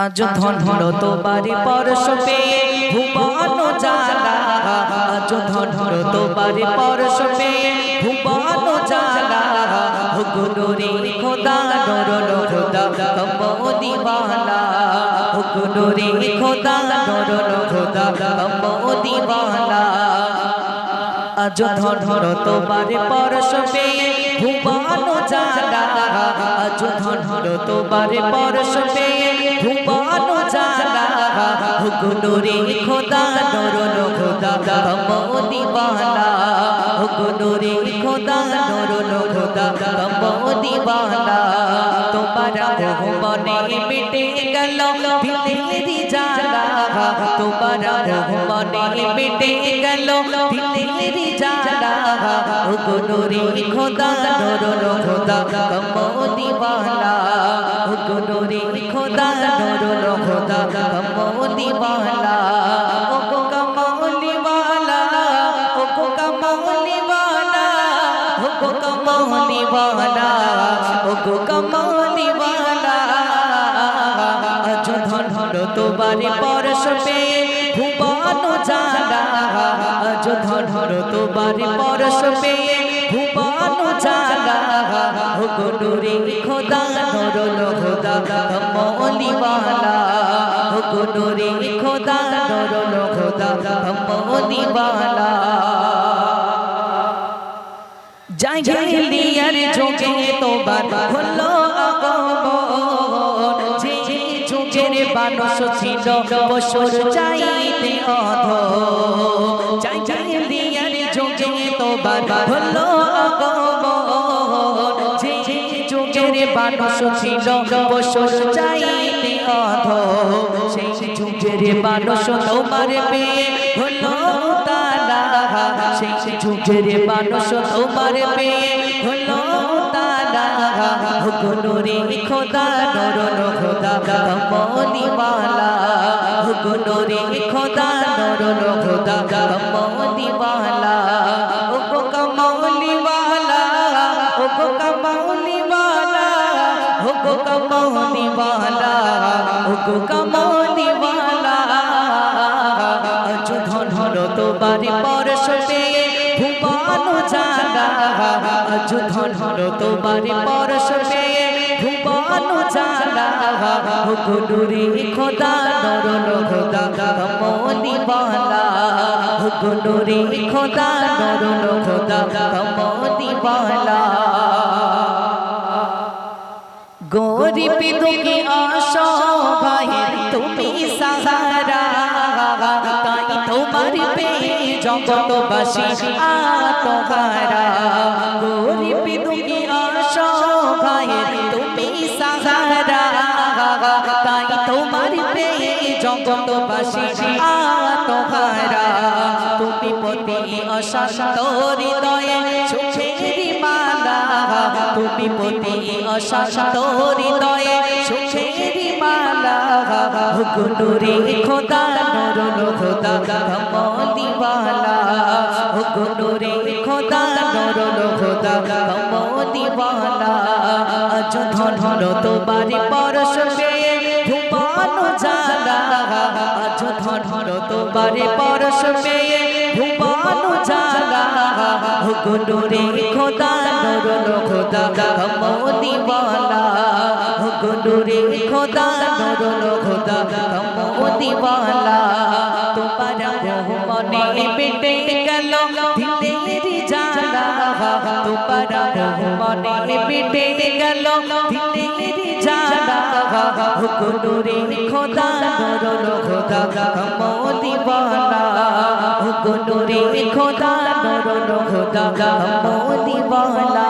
আজ ধন তো বাড়ি পরশবে ভুবন জালা আজ ধন তো বাড়ি পরশবে ভুবন জালা হুকুনুরি খোদা নরল খোদা কম্ব দিওয়ালা হুকুনুরি খোদা নরল খোদা কম্ব দিওয়ালা আজ ধন ধন তো বাড়ি পরশবে ভুবন জালা আজ ধন ধন তো বাড়ি ভুবন জালা হুকুনুরি খোদা নরল খোদা দিওয়ালা হুকুনুরি খোদা নরল খোদা দিওয়ালা তোমারা ভুবনে মিটে গেল দিলেরি জালা তোমারা ভুবনে মিটে গেল দিলেরি জালা হুকুনুরি খোদা নরল খোদা কম্ব দিওয়ালা হুকুনুরি খোদা নরল খোদা কম্ব দিওয়ালা ও গো কমলিওয়ালা ও গো ধন তোমারে পরশবে ভুবন জালা আজ ধন তোমারে পরশবে ভুবন জালা ও গো খোদা খোদা খোদা খোদা যুগে তোবার হলো মানুষ ছিল বছর চাইতে অধ। জাহিলিয়ার যুগে তোবার হলো আগমন। যে যুগের মানুষ ছিল বছর চাইতে অধ। সেই যুগের মানুষ তোমার পেয়ে হলো তারা। সেই যুগের মানুষ তোমার পেয়ে হলো তারা। খোদা নরল খোদা হুকুনুরে খোদা নরল খোদা কমলিওয়ালা ও গো কমলিওয়ালা ও গো কমলিওয়ালা ও গো কমলিওয়ালা ও গো কমলিওয়ালা আজ ধন ধন পরশবে ভুবন জালা, আজ ধন ধন পরশবে ভুবন জালা হুকুনুরি খোদা নরল খোদা কমলিওয়ালা হুকুনুরি খোদা নরল খোদা কমলিওয়ালা গরিব দুঃখী অসহায়, তুমি সাহারা। তোমার আতহারা গরিব দুঃখী সাহারা, তাই তোমার পেয়ে জগতবাসী আতহারা তুমি পতি অশান্ত হৃদয়ে সুখেরি মালা। তুমি পতি অশান্ত হৃদয়ে সুখেরি মালা। হুকুনুরে খোদা নরল খোদা কমলিওয়ালা হুকুনুরে খোদা নরল খোদা কমলিওয়ালা আজ ধন তোমারে পরশবে ভুবন জালা আজ ধন তোমারে পরশবে ভুবন জালা হুকুনুরে খোদা নরল খোদা কমলিওয়ালা হুকুনুরে খোদা নরল খোদা কমলিওয়ালা তোমার বেটে গেল। হুকুনুরে খোদা খোদা কমলিওয়ালা হুকুনুরে খোদা খোদা কমলিওয়ালা